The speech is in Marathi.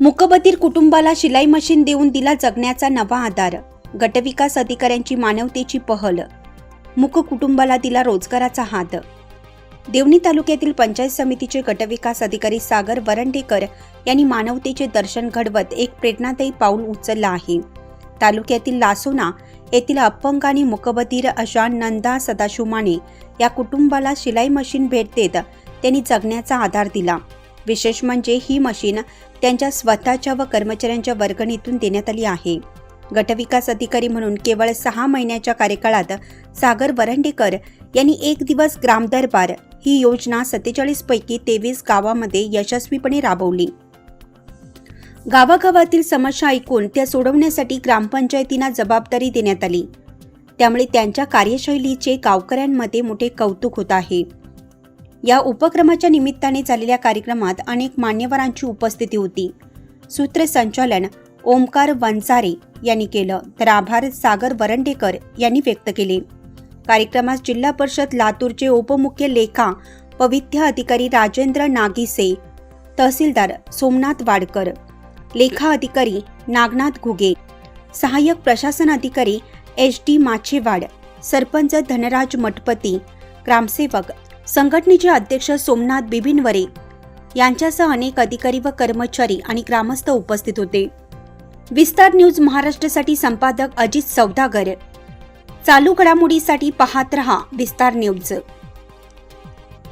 मुकबधीर कुटुंबाला शिलाई मशीन देऊन दिला जगण्याचा नवा आधार. गटविकास अधिकाऱ्यांची मानवतेची पहल. मुक कुटुंबाला दिला रोजगाराचा हात. देवणी तालुक्यातील पंचायत समितीचे गटविकास अधिकारी सागर वरंडेकर यांनी मानवतेचे दर्शन घडवत एक प्रेरणादायी पाऊल उचललं आहे. तालुक्यातील लासोना येथील अपंग आणि मुकबधीर अशा नंदा सदाशिव माने या कुटुंबाला शिलाई मशीन भेट देत त्यांनी जगण्याचा आधार दिला. विशेष म्हणजे ही मशीन त्यांच्या स्वतःच्या व कर्मचाऱ्यांच्या वर्गणीतून देण्यात आली आहे. गटविकास अधिकारी म्हणून केवळ सहा महिन्याच्या कार्यकाळात सागर वरंडेकर यांनी एक दिवस ग्रामदरबार ही योजना सत्तेचाळीस पैकी तेवीस गावामध्ये यशस्वीपणे राबवली. गावागावातील समस्या ऐकून त्या सोडवण्यासाठी ग्रामपंचायतींना जबाबदारी देण्यात आली. त्यामुळे त्यांच्या कार्यशैलीचे गावकऱ्यांमध्ये मोठे कौतुक होत आहे. या उपक्रमाच्या निमित्ताने झालेल्या कार्यक्रमात अनेक मान्यवरांची उपस्थिती होती. सूत्रसंचालन ओमकार वंचारे यांनी केलं तर आभार सागर वरंडेकर यांनी व्यक्त केले. कार्यक्रमात जिल्हा परिषद लातूरचे उपमुख्य लेखा पवित्र अधिकारी राजेंद्र नागिसे तहसीलदार सोमनाथ वाडकर लेखा अधिकारी नागनाथ घुगे सहाय्यक प्रशासन अधिकारी एच डी माछेवाड सरपंच धनराज मठपती ग्रामसेवक संघटनेचे अध्यक्ष सोमनाथ बिबिनवरे यांच्यासह अनेक अधिकारी व कर्मचारी आणि ग्रामस्थ उपस्थित होते. विस्तार न्यूज महाराष्ट्रासाठी संपादक अजित सौदागर. चालू घडामोडीसाठी पाहत रहा विस्तार न्यूज.